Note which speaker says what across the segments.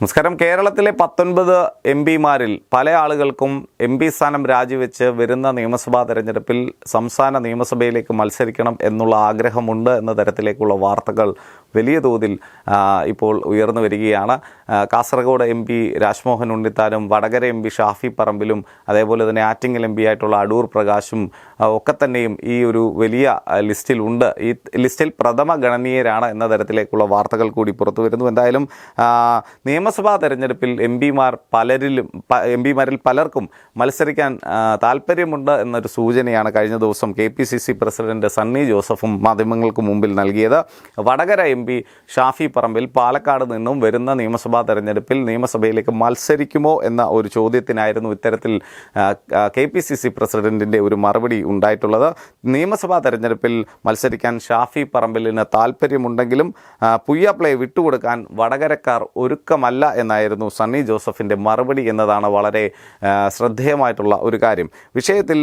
Speaker 1: നമസ്കാരം. കേരളത്തിലെ പത്തൊൻപത് എം പിമാരിൽ പല ആളുകൾക്കും എം പി സ്ഥാനം രാജിവെച്ച് വരുന്ന നിയമസഭാ തെരഞ്ഞെടുപ്പിൽ സംസ്ഥാന നിയമസഭയിലേക്ക് മത്സരിക്കണം എന്നുള്ള ആഗ്രഹമുണ്ട് എന്ന തരത്തിലേക്കുള്ള വാർത്തകൾ വലിയ തോതിൽ ഇപ്പോൾ ഉയർന്നു വരികയാണ്. കാസർഗോഡ് എം പി രാജ്മോഹൻ ഉണ്ണിത്താനും വടകര എം പി ഷാഫി പറമ്പിലും അതേപോലെ തന്നെ ആറ്റിങ്ങൽ എം പി ആയിട്ടുള്ള അടൂർ പ്രകാശും ഒക്കെ തന്നെയും ഈ ഒരു വലിയ ലിസ്റ്റിലുണ്ട് ഈ ലിസ്റ്റിൽ പ്രഥമ ഗണനീയരാണ് എന്ന തരത്തിലേക്കുള്ള വാർത്തകൾ കൂടി പുറത്തു വരുന്നു. എന്തായാലും നിയമസഭാ തെരഞ്ഞെടുപ്പിൽ എം പിമാർ പലരിലും എം പിമാരിൽ പലർക്കും മത്സരിക്കാൻ താല്പര്യമുണ്ട് എന്നൊരു സൂചനയാണ് കഴിഞ്ഞ ദിവസം K P C C president Sunny ജോസഫും മാധ്യമങ്ങൾക്ക് മുമ്പിൽ നൽകിയത്. വടകര പി ഷാഫി പറമ്പിൽ പാലക്കാട് നിന്നും വരുന്ന നിയമസഭാ തെരഞ്ഞെടുപ്പിൽ നിയമസഭയിലേക്ക് മത്സരിക്കുമോ എന്ന ഒരു ചോദ്യത്തിനായിരുന്നു ഇത്തരത്തിൽ കെ പി സി സി പ്രസിഡന്റിന്റെ ഒരു മറുപടി ഉണ്ടായിട്ടുള്ളത്. നിയമസഭാ തെരഞ്ഞെടുപ്പിൽ മത്സരിക്കാൻ ഷാഫി പറമ്പിലിന് താല്പര്യമുണ്ടെങ്കിലും പുയ്യ പുയ്യാപ്ലയെ വിട്ടുകൊടുക്കാൻ വടകരക്കാർ ഒരുക്കമല്ല എന്നായിരുന്നു സണ്ണി ജോസഫിന്റെ മറുപടി എന്നതാണ് വളരെ ശ്രദ്ധേയമായിട്ടുള്ള ഒരു കാര്യം. വിഷയത്തിൽ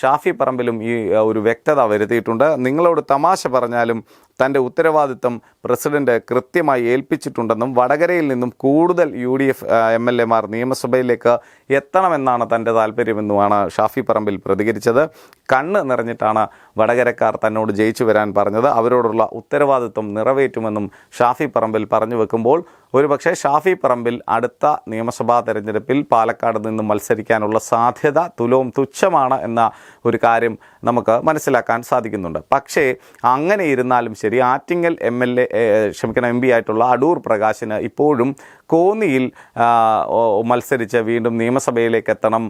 Speaker 1: ഷാഫി പറമ്പിലും ഈ ഒരു വ്യക്തത വരുത്തിയിട്ടുണ്ട്. നിങ്ങളോട് തമാശ പറഞ്ഞാലും തന്റെ ഉത്തരവാദിത്തം പ്രസിഡന്റ് കൃത്യമായി ഏൽപ്പിച്ചിട്ടുണ്ടെന്നും വടകരയിൽ നിന്നും കൂടുതൽ U D F M L എമാർ നിയമസഭയിലേക്ക് എത്തണമെന്നാണ് തന്റെ താല്പര്യമെന്നുമാണ് ഷാഫി പറമ്പിൽ പ്രതികരിച്ചത്. കണ്ണ് നിറഞ്ഞിട്ടാണ് വടകരക്കാർ തന്നോട് ജയിച്ചു വരാൻ പറഞ്ഞത്. അവരോടുള്ള ഉത്തരവാദിത്വം നിറവേറ്റുമെന്നും ഷാഫി പറമ്പിൽ പറഞ്ഞു വെക്കുമ്പോൾ ഒരുപക്ഷെ ഷാഫി പറമ്പിൽ അടുത്ത നിയമസഭാ തെരഞ്ഞെടുപ്പിൽ പാലക്കാട് നിന്ന് മത്സരിക്കാനുള്ള സാധ്യത തുലവും തുച്ഛമാണ് എന്ന ഒരു കാര്യം നമുക്ക് മനസ്സിലാക്കാൻ സാധിക്കുന്നുണ്ട്. പക്ഷേ അങ്ങനെ ഇരുന്നാലും ശരി ആറ്റിങ്ങൽ എം എൽ എ ക്ഷമിക്കണം എം പി ആയിട്ടുള്ള അടൂർ പ്രകാശിന് ഇപ്പോഴും കോന്നിയിൽ മത്സരിച്ച് വീണ്ടും നിയമസഭയിലേക്ക് എത്തണം.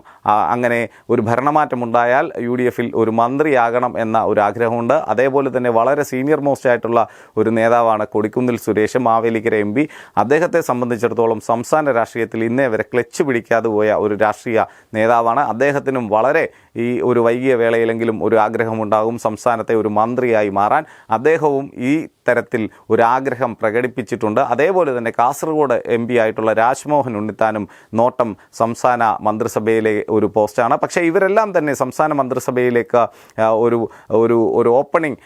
Speaker 1: അങ്ങനെ ഒരു ഭരണമാറ്റമുണ്ടായാൽ യു ഡി എഫിൽ ഒരു മന്ത്രിയാകണം എന്ന ഒരു ആഗ്രഹമുണ്ട്. അതേപോലെ തന്നെ വളരെ സീനിയർ മോസ്റ്റ് ആയിട്ടുള്ള ഒരു നേതാവാണ് കൊടിക്കുന്നിൽ സുരേഷ് മാവേലിക്കര എം പി. അദ്ദേഹത്തെ സംബന്ധിച്ചിടത്തോളം സംസ്ഥാന രാഷ്ട്രീയത്തിൽ ഇന്നേ വരെ ക്ലച്ച് പിടിക്കാതെ പോയ ഒരു രാഷ്ട്രീയ നേതാവാണ്. അദ്ദേഹത്തിനും വളരെ ഈ ഒരു വൈകിയ വേളയിലെങ്കിലും ഒരു ആഗ്രഹമുണ്ടാകും സംസ്ഥാനത്തെ ഒരു മന്ത്രിയായി മാറാൻ. അദ്ദേഹവും ഈ തരത്തിൽ ഒരാഗ്രഹം പ്രകടിപ്പിച്ചിട്ടുണ്ട്. അതേപോലെ തന്നെ കാസർഗോഡ് എം പി ആയിട്ടുള്ള രാജ്മോഹൻ ഉണ്ണിത്താനും നോട്ടം സംസ്ഥാന മന്ത്രിസഭയിലെ ഒരു പോസ്റ്റാണ്. പക്ഷേ ഇവരെല്ലാം തന്നെ സംസ്ഥാന മന്ത്രിസഭയിലേക്ക് ഒരു ഒരു ഒരു ഓപ്പണിംഗ്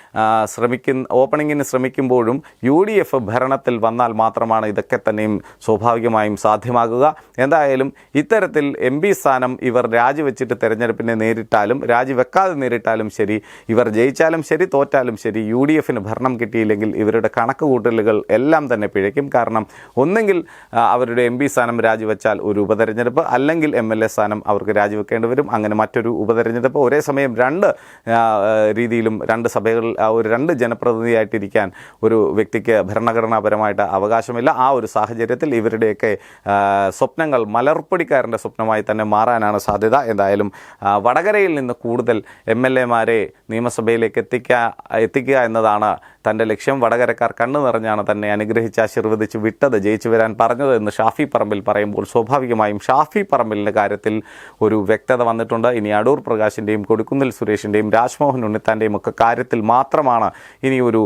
Speaker 1: ശ്രമിക്കുന്ന ഓപ്പണിങ്ങിന് ശ്രമിക്കുമ്പോഴും യു ഡി എഫ് ഭരണത്തിൽ വന്നാൽ മാത്രമാണ് ഇതൊക്കെ തന്നെയും സ്വാഭാവികമായും സാധ്യമാകുക. എന്തായാലും ഇത്തരത്തിൽ എം പി സ്ഥാനം ഇവർ രാജിവെച്ചിട്ട് തെരഞ്ഞെടുപ്പിനെ നേരിട്ടാലും രാജിവെക്കാതെ നേരിട്ടാലും ശരി ഇവർ ജയിച്ചാലും ശരി തോറ്റാലും ശരി യു ഡി എഫിന് ഭരണം കിട്ടിയില്ലെങ്കിൽ ഇവരുടെ കണക്ക് കൂട്ടലുകൾ എല്ലാം തന്നെ പിഴയ്ക്കും. കാരണം ഒന്നെങ്കിൽ അവരുടെ എം സ്ഥാനം രാജിവെച്ചാൽ ഒരു ഉപതെരഞ്ഞെടുപ്പ് അല്ലെങ്കിൽ എം സ്ഥാനം അവർക്ക് രാജിവെക്കേണ്ടി വരും. അങ്ങനെ മറ്റൊരു ഉപതെരഞ്ഞെടുപ്പ് ഒരേ സമയം രണ്ട് രീതിയിലും രണ്ട് സഭകളിൽ ഒരു രണ്ട് ജനപ്രതിനിധിയായിട്ടിരിക്കാൻ ഒരു വ്യക്തിക്ക് ഭരണഘടനാപരമായിട്ട് അവകാശമില്ല. ആ ഒരു സാഹചര്യത്തിൽ ഇവരുടെയൊക്കെ സ്വപ്നങ്ങൾ മലർപ്പൊടിക്കാരന്റെ സ്വപ്നമായി തന്നെ മാറാനാണ് സാധ്യത. എന്തായാലും വടകരയിൽ നിന്ന് കൂടുതൽ എം എൽ എമാരെ നിയമസഭയിലേക്ക് എത്തിക്കുക എത്തിക്കുക എന്നതാണ് തന്റെ ലക്ഷ്യം. വടകരക്കാർ കണ്ണു നിറഞ്ഞാണ് തന്നെ അനുഗ്രഹിച്ച് ആശീർവദിച്ച് വിട്ടത് ജയിച്ചു വരാൻ പറഞ്ഞത് എന്ന് ഷാഫി പറമ്പിൽ പറയുമ്പോൾ സ്വാഭാവികമായും ഷാഫി പറമ്പിലിന്റെ കാര്യത്തിൽ ഒരു വ്യക്തത വന്നിട്ടുണ്ട്. ഇനി അടൂർ പ്രകാശിന്റെയും കൊടുക്കുന്നിൽ സുരേഷിന്റെയും രാജ്മോഹൻ ഉണ്ണിത്താന്റെയും ഒക്കെ കാര്യത്തിൽ മാത്രമാണ് ഇനി ഒരു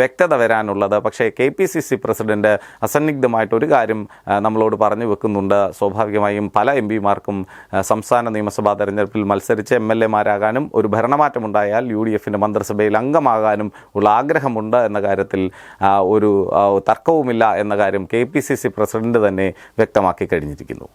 Speaker 1: വ്യക്തത വരാനുള്ളത്. പക്ഷേ K P C C president അസന്നിഗ്ധമായിട്ടൊരു കാര്യം നമ്മളോട് പറഞ്ഞു വെക്കുന്നുണ്ട്. സ്വാഭാവികമായും പല എം പിമാർക്കും സംസ്ഥാന നിയമസഭാ തെരഞ്ഞെടുപ്പിൽ മത്സരിച്ച് എം എൽ എമാരാകാനും ഒരു ഭരണമാറ്റമുണ്ടായാൽ യു ഡി എഫിന്റെ മന്ത്രിസഭയിൽ അംഗമാകാനും ഉള്ള ആഗ്രഹമുണ്ട് എന്ന കാര്യത്തിൽ ഒരു തർക്കവുമില്ല എന്ന കാര്യം K P C C president തന്നെ വ്യക്തമാക്കി കഴിഞ്ഞിരിക്കുന്നു.